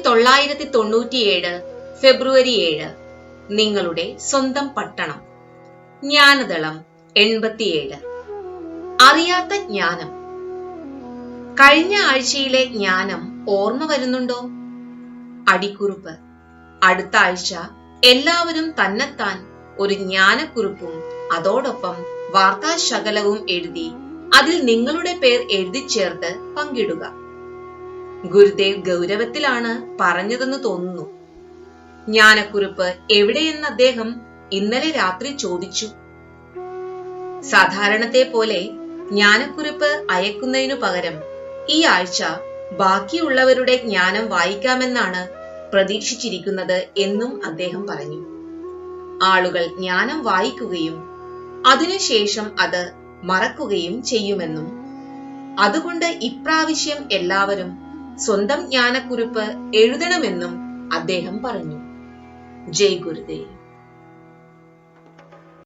തൊള്ളായിരത്തി തൊണ്ണൂറ്റിയേഴ് ഫെബ്രുവരി ഏഴ്. നിങ്ങളുടെ സ്വന്തം പട്ടണം. ജ്ഞാനദളം എൺപത്തിയേഴ്. അറിയാത്ത ജ്ഞാനം. കഴിഞ്ഞ ആഴ്ചയിലെ ജ്ഞാനം ഓർമ്മ വരുന്നുണ്ടോ? അടിക്കുറിപ്പ്. അടുത്ത ആഴ്ച എല്ലാവരും തന്നെത്താൻ ഒരു ജ്ഞാനക്കുറിപ്പും അതോടൊപ്പം വാർത്താശകലവും എഴുതി അതിൽ നിങ്ങളുടെ പേർ എഴുതി ചേർത്ത് പങ്കിടുക. ഗുരുദേവ് ഗൗരവത്തിലാണ് പറഞ്ഞതെന്ന് തോന്നുന്നു. ജ്ഞാനക്കുറിപ്പ് എവിടെയെന്ന് അദ്ദേഹം ഇന്നലെ രാത്രി ചോദിച്ചു. സാധാരണത്തെ പോലെ ജ്ഞാനക്കുറിപ്പ് അയക്കുന്നതിനു പകരം ഈ ആഴ്ച ബാക്കിയുള്ളവരുടെ ജ്ഞാനം വായിക്കാമെന്നാണ് പ്രതീക്ഷിച്ചിരിക്കുന്നത് എന്നും അദ്ദേഹം പറഞ്ഞു. ആളുകൾ ജ്ഞാനം വായിക്കുകയും അതിനുശേഷം അത് മറക്കുകയും ചെയ്യുമെന്നും. അതുകൊണ്ട് ഇപ്രാവശ്യം എല്ലാവരും സ്വന്തം ജ്ഞാനക്കുറിപ്പ് എഴുതണമെന്നും അദ്ദേഹം പറഞ്ഞു. ജയ് ഗുരുദേവ്.